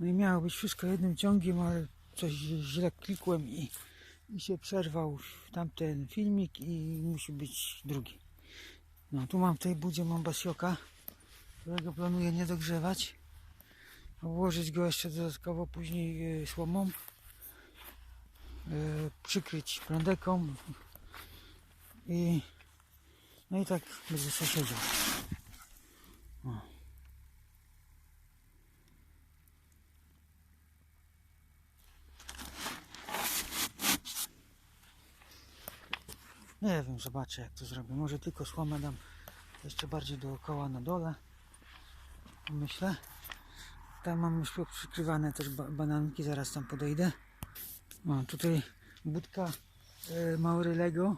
No i miało być wszystko jednym ciągiem, ale coś źle klikłem i, i się przerwał tamten filmik i musi być drugi. No tu mam w tej budzie mam basioka, którego planuję nie dogrzewać. Obłożyć go jeszcze dodatkowo później y, słomą. y, Przykryć plandeką. I no i tak będzie sobie siedział. Nie wiem, zobaczę jak to zrobię. Może tylko słomę dam jeszcze bardziej dookoła na dole. Myślę. Tam mam już przykrywane też ba bananki, zaraz tam podejdę. O, tutaj budka e, Maury Lego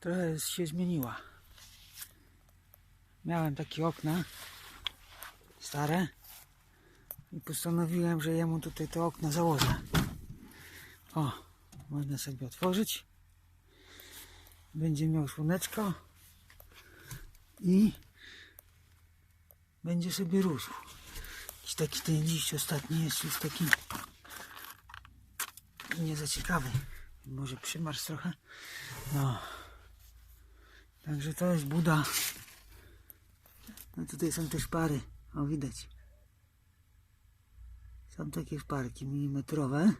trochę się zmieniła. Miałem takie okna stare i postanowiłem, że jemu tutaj te okna założę. O, można sobie otworzyć. Będzie miał słoneczko i będzie sobie rósł. Jakiś taki ten dziś ostatni jest już taki nie za ciekawy. Może przymarz trochę. No. Także to jest Buda. No tutaj są też pary. O widać. Są takie szparki milimetrowe.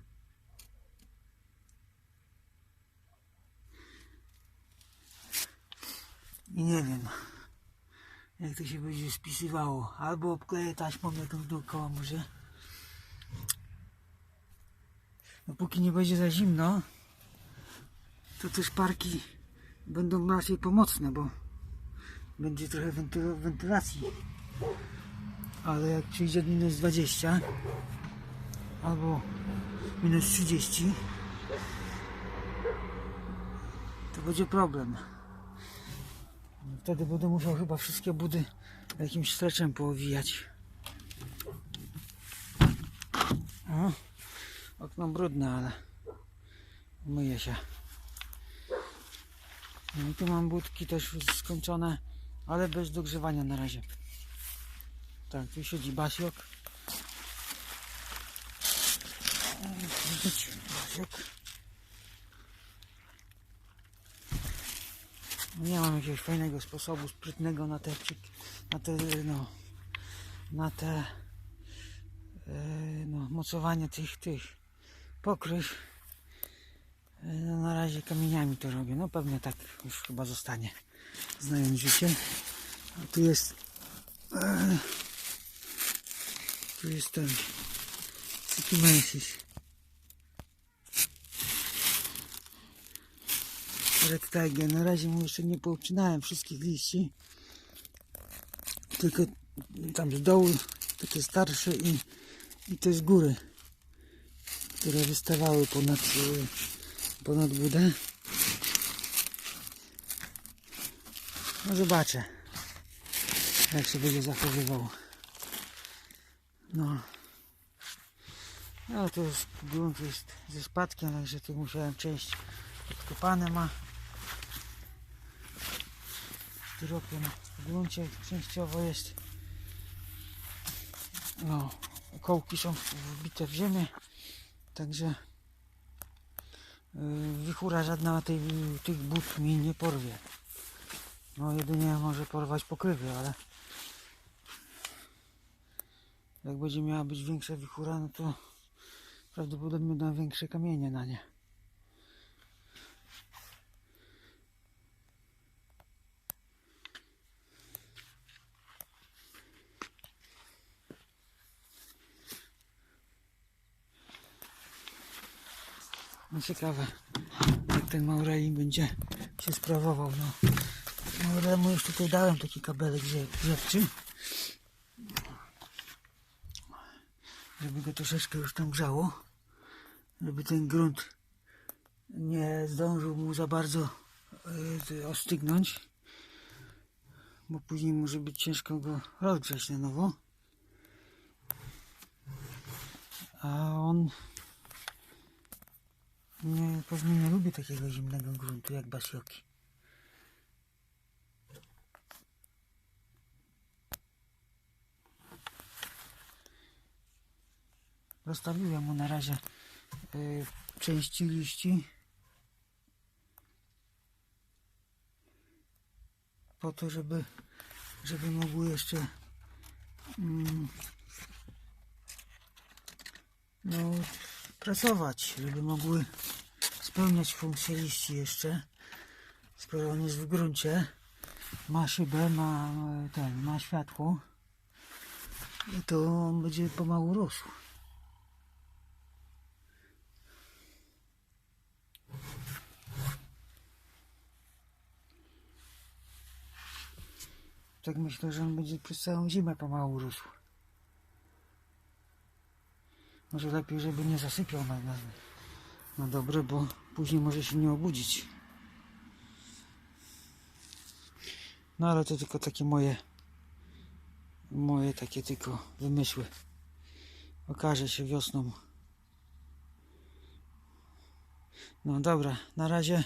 I nie wiem jak to się będzie spisywało. Albo obkleję taśmą jakąś dookoła może. Dopóki nie będzie za zimno, to te szparki będą raczej pomocne, bo będzie trochę wentyl- wentylacji. Ale jak przyjdzie minus 20 albo minus 30, to będzie problem. Wtedy będę musiał chyba wszystkie budy jakimś streczem poowijać. O, okno brudne, ale myję się. No i tu mam budki też skończone, ale bez dogrzewania na razie. Tak, tu siedzi Basiok. Basiok. Nie mam jakiegoś fajnego sposobu, sprytnego na te, na te, no, na te, e, no, mocowanie tych, tych pokryw. E, No, na razie kamieniami to robię. No pewnie tak już chyba zostanie. Znając życie. A tu jest, e, tu jest ten Cikimensis. Red Tiger. Na razie mu jeszcze nie poobcinałem wszystkich liści. Tylko tam z dołu takie starsze i, i te z góry, które wystawały ponad, e, ponad budę. No zobaczę, jak się będzie zachowywał. No. No to jest, grunt jest ze spadkiem, także tu musiałem część odkopane ma. Styropian w gruncie częściowo jest. No, kołki są wbite w ziemię, także yy, wichura żadna tej, tych but mi nie porwie. No jedynie może porwać pokrywy, ale jak będzie miała być większa wichura, no to prawdopodobnie będą większe kamienie na nie. No ciekawe, jak ten Maureli będzie się sprawował. No. Mauremu już tutaj dałem taki kabelek grze- grzewczy. Żeby go troszeczkę już tam grzało. Żeby ten grunt nie zdążył mu za bardzo y, ostygnąć. Bo później może być ciężko go rozgrzać na nowo. A on nie, pewnie nie lubi takiego zimnego gruntu jak basioki. Rozstawiłem mu na razie y, części liści. Po to, żeby, żeby mogły jeszcze mm, no, pracować, żeby mogły spełniać funkcję liści jeszcze. Skoro on jest w gruncie, ma szybę, ma e, ten, ma światło, i to on będzie pomału rósł. Tak myślę, że on będzie przez całą zimę pomału rósł. Może lepiej, żeby nie zasypiał na, na, na dobre, bo później może się nie obudzić. No ale to tylko takie moje moje takie tylko wymysły. Okaże się wiosną. No dobra, na razie